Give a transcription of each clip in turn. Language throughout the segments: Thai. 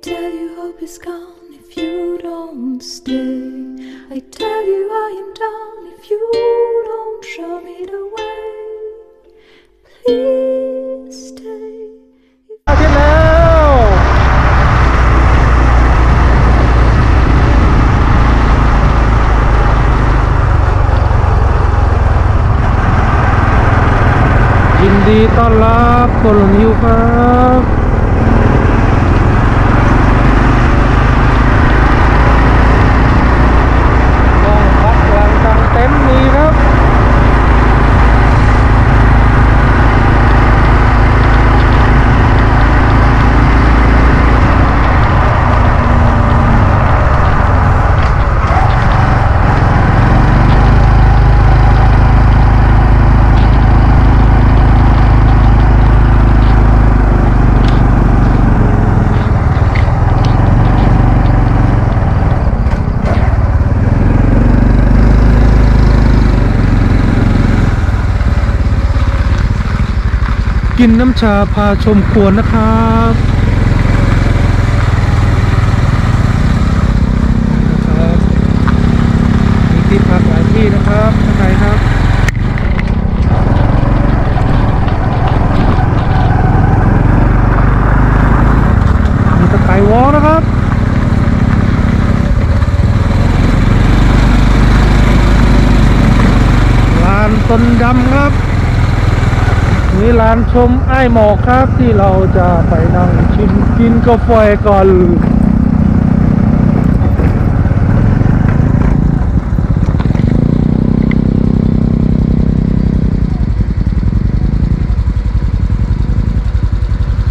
tell you hope is gone if you don't stay. I tell you I am done if you don't show me the way. Please stay. อาทิตย์แล้วยินดีต้อนรับโคโลนิวครับ กินน้ำชาพาชมควนะครับนะครับมีที่พักหลายที่นะครับข้างในครับ มีตะไคร้วอลนะครับ ลานต้นดำครับ การชมไอ้หมอกครับที่เราจะไปนั่งชิมกินกาแฟก่อน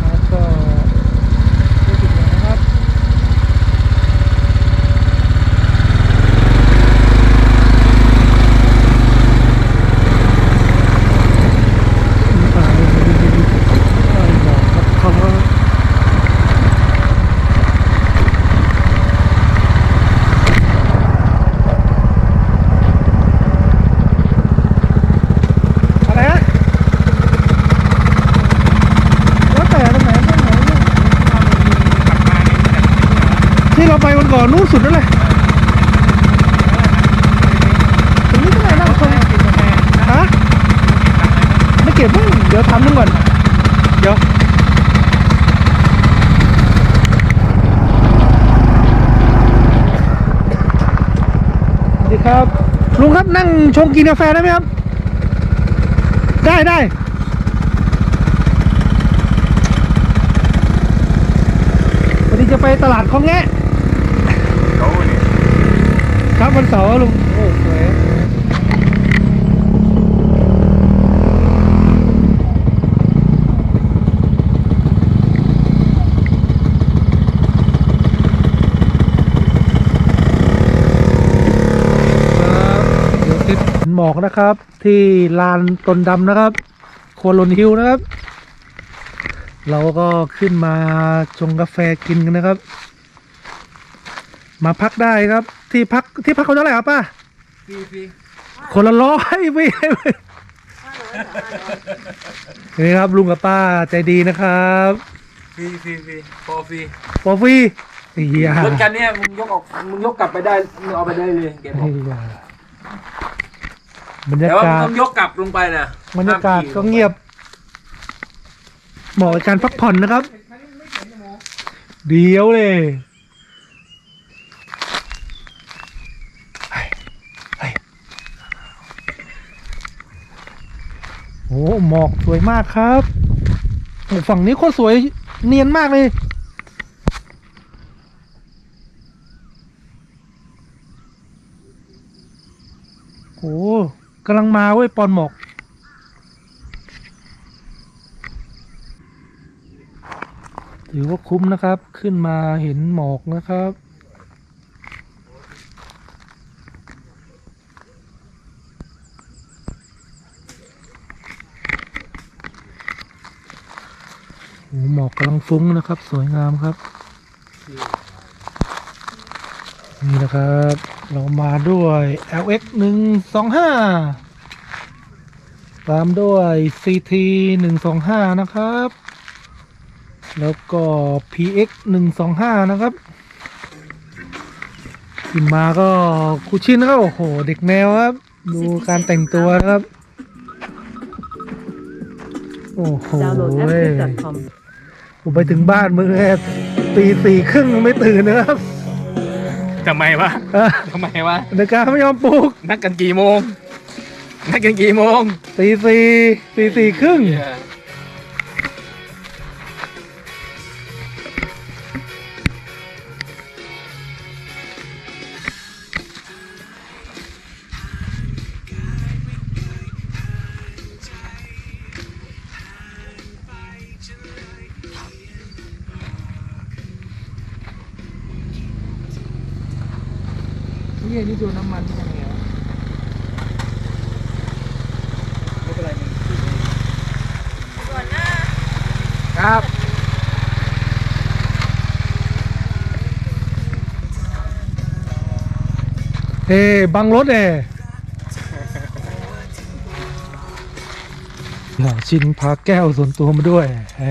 แล้วก็ไม่ถึงแล้วนะครับ อะไรฮะแล้วแต่ตรงไหนตรงไหนที่เราไปวันก่ อนนู้นสุดนั่นเลยตรงนี้ก็ไหนนั่งชมฮะไม่เก็บมั้งเดี๋ยวทำนึงก่อน เดี๋ยวสวัสดีครับ ลุงครับนั่งชงกินกาแฟได้ไหมครับ ได้ได้วันนี้จะไปตลาดของแงะ ครับวันเสาร์ลุงโอ้สวยครับเดี๋ยวติดหมอกนะครับ ที่ลานตนดำนะครับโคโลนฮิลนะครับ เราก็ขึ้นมาชงกาแฟกินกันนะครับ มาพักได้ครับ ที่พักที่พักคนเท่าไหร่ครับป้าฟรีฟรีคนละร้อยไม่ไม่นี่ครับลุงกับป้าใจดีนะครับฟรีฟรีฟรีพอฟรีปอฟฟี่เฮียรถคันเนี้ยมึงยกออกมึงยกกลับไปได้มึงเอาไปได้เลยเก็บออกเฮียบรรยาแต่ว่ามึกางศต้องยกกลับลงไปนะบรรยากาศห้มขี่ก็เงียบเหมาะกับการพักผ่อนนะครับ เดียวเลยเฮ้ยเฮ้ย โอ้หมอกสวยมากครับโอ้ฝั่งนี้โคตรสวยเนียนมากเลยโอ้กำลังมาเว้ยปอนหมอกถือว่าคุ้มนะครับ ขึ้นมาเห็นหมอกนะครับ หมอกกำลังฟุ้งนะครับ สวยงามครับ นี่นะครับ เรามาด้วย LX 1 2 5 ตามด้วย CT 1 2 5 นะครับ แล้วก็ PX 1 2 5 นะครับขึ้นมาก็คูชินนะครับโอ้โห เด็กแนวครับ ดูการแต่งตัวครับ โอ้โห ผมไปถึงบ้านมึงเนี่ยตีสี่ครึ่งยังไม่ตื่นนะครับทำไมวะอะทำไมวะ นาฬิกาไม่ยอมปลุกนัดกันกี่โมง นัดกันกี่โมงตีสี่ตีสี่ครึ่ง นี่นี่ดูน้ำมันยังไงวะไม่เป็นไรมันครับเอ้บังรถเอ้หล่อชินพาแก้วส่วนตัวมาด้วยเอ้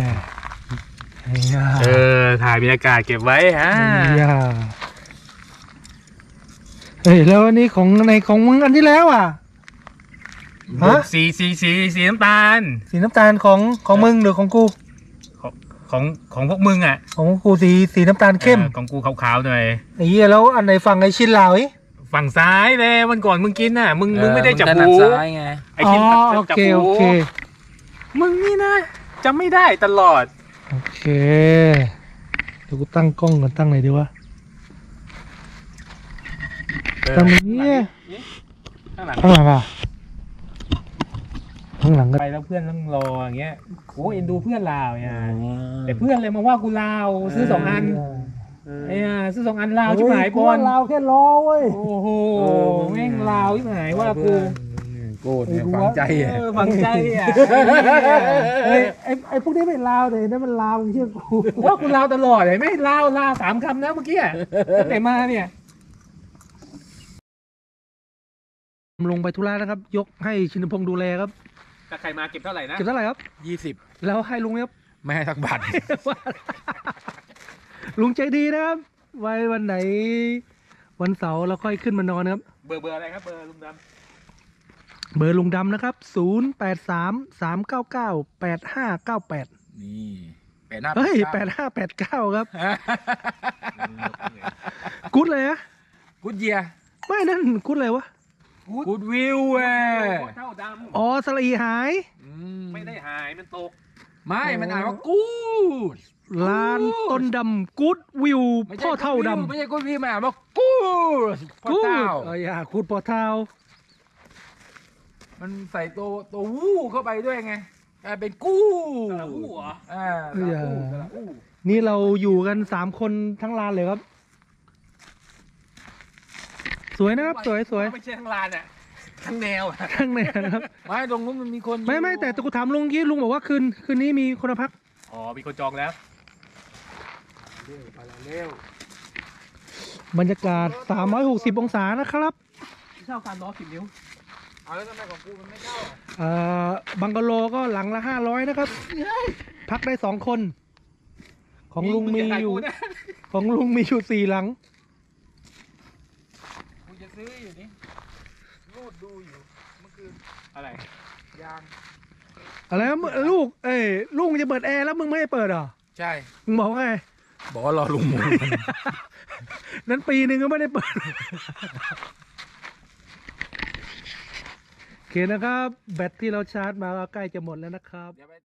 ไอ้ยาเออถ่ายบรรยากาศเก็บไว้ฮะไอ้ยา เฮ้ยแล้วอันนี้ของในของมึงอันที่แล้วอะ ฮะ สีสีสีสีน้ำตาล สีน้ำตาลของของมึงหรือของกูของของของพวกมึงอะ ของกูสีสีน้ำตาลเข้มออของกูขาวๆหน่อยไอ้เหี้ยแล้วอันไหนฝั่งไอ้ชินลาวอีฝั่งซ้ายเลยวันก่อนมึงกินน่ะ มึงมึงไม่ได้จับถหูนัดซ้ายไงไอ้อ๋อกินโอจับเคหูโอเคมึงนี่นะจำไม่ได้ตลอด โอเคเดี๋ยวกูตั้งกล้องกันตั้งไหนดีวะ ตั้งตรงนี้ข้างหลังข้างหลังอะข้างหลังก็ไปแล้วเพื่อนต้องรออย่างเงี้ยโอ้เอ็นดูเพื่อนลาวเนี่ยแต่เพื่อนเลยมาว่ากูลาวซื้อสองอันไอ้ยซื้อสองอันลาวชิบหายปอนลาวแค่ล้อเว้ยโอ้โหแม่งลาวชิบหายว่ากูโกรธเนี่ยฝังใจอะเออฝังใจอะเฮ้ยไอ้ไอ้พวกนี้เป็นลาวแต่นั่นมันลาวมึงเชื่อกูว่ากูลาวตลอดเลยไม่ลาวลาวสามคำนะเมื่อกี้อะตั้งแต่มาเนี่ย ลงไปธุระนะครับ ยกให้ชินพงษ์ดูแลครับถ้าใครมาเก็บเท่าไหร่นะ เก็บเท่าไหร่ครับ ยี่สิบแล้วให้ลุงครับ ไม่ให้ทักบาท ลุงใจดีนะครับ ไว้วันไหน วันเสาร์เราค่อยขึ้นมานอนนะครับ เบอร์เบอร์อะไรครับเบอร์ลุงดเบอร์ลุงดำนะครับ 0 8 3 3 9 9 8 5 9 8 นี่แปดหน้าเฮ้ยแปด8 5 8 9 ครับกุ๊ดเลยอะกูดเยีย ไม่นั่นกุ๊ดเลยวะ กูดวิวเว้ยำเท่าดอ๋อสลีหายำไม่ได้หายมันตก ไม่มันอ่านว่ากูดลานต้นดำกุ๊ดวิวไม่พ่ใช่อเท่าดไม่ใช่กูดวิวมันอ่านว่ากูดำพ่อกุ๊ดเท่า เอออย่ากุ๊ดพ่อเท่า มันใส่ตัวตัววู้เข้าไปด้วยไงกลายเป็นกู้สระอู้เหรอ อ่าเอออย่าสระอู้ นี่เราอยู่กันสามคนทั้งลานเลยครับ สวยนะครับสวยสวยไม่ใช่ทั้งลานอะทั้งแนวอะทั้งในนะครับไม่ตรงนู้นมันมีคนอยู่ไม่ไม่แต่กูถามลุงกี้ลุงบอกว่าคืนคืนนี้มีคนมาพักอ๋อมีคนจองแล้วบรรยากาศ 360 องศานะครับเท่าการล้อสิบนิ้วเอาแล้วทำไมของกูมันไม่เข้าอะเอ่อบังกะโลก็หลังละ 500 นะครับ พักได้สองคน ของลุงมีอยู่งจะถ่ากูนะของลุงมีอยู่สี่หลังกูจะ ซื้ออยู่นี่รูดดูอยู่เมื่อคืนอะไรยางอะไรนะมึงลูกเอ้ยลูกมึงจะเปิดแอร์แล้วมึงไม่ให้เปิดเหรอใช่ มึงบอกว่าไง บอกว่ารอลุงหมู นั้นปีหนึ่งก็ไม่ได้เปิด โอเคนะครับ แบตที่เราชาร์จมาก็ใกล้จะหมดแล้วนะครับ เดี๋ยวไป